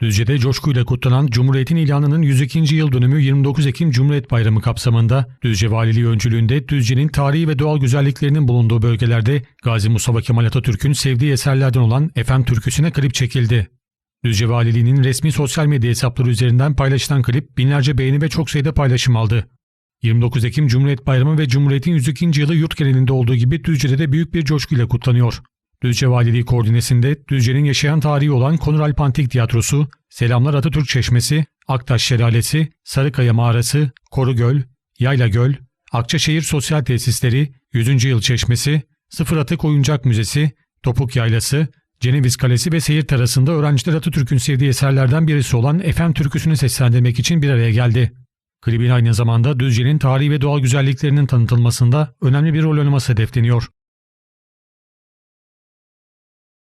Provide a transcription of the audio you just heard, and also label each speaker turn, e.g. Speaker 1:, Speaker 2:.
Speaker 1: Düzce'de coşkuyla kutlanan Cumhuriyet'in ilanının 102. yıl dönümü 29 Ekim Cumhuriyet Bayramı kapsamında Düzce Valiliği öncülüğünde Düzce'nin tarihi ve doğal güzelliklerinin bulunduğu bölgelerde Gazi Mustafa Kemal Atatürk'ün sevdiği eserlerden olan Efem türküsüne klip çekildi. Düzce Valiliği'nin resmi sosyal medya hesapları üzerinden paylaşılan klip binlerce beğeni ve çok sayıda paylaşım aldı. 29 Ekim Cumhuriyet Bayramı ve Cumhuriyet'in 102. yılı yurt genelinde olduğu gibi Düzce'de de büyük bir coşkuyla kutlanıyor. Düzce Valiliği koordinesinde Düzce'nin yaşayan tarihi olan Konur Alp Antik Tiyatrosu, Selamlar Atatürk Çeşmesi, Aktaş Şelalesi, Sarıkaya Mağarası, Korugöl, Yayla Göl, Akçaşehir Sosyal Tesisleri, 100. Yıl Çeşmesi, Sıfır Atık Oyuncak Müzesi, Topuk Yaylası, Ceneviz Kalesi ve Seyir Terası'nda öğrenciler Atatürk'ün sevdiği eserlerden birisi olan Efem türküsünü seslendirmek için bir araya geldi. Klibin aynı zamanda Düzce'nin tarihi ve doğal güzelliklerinin tanıtılmasında önemli bir rol oynaması hedefleniyor.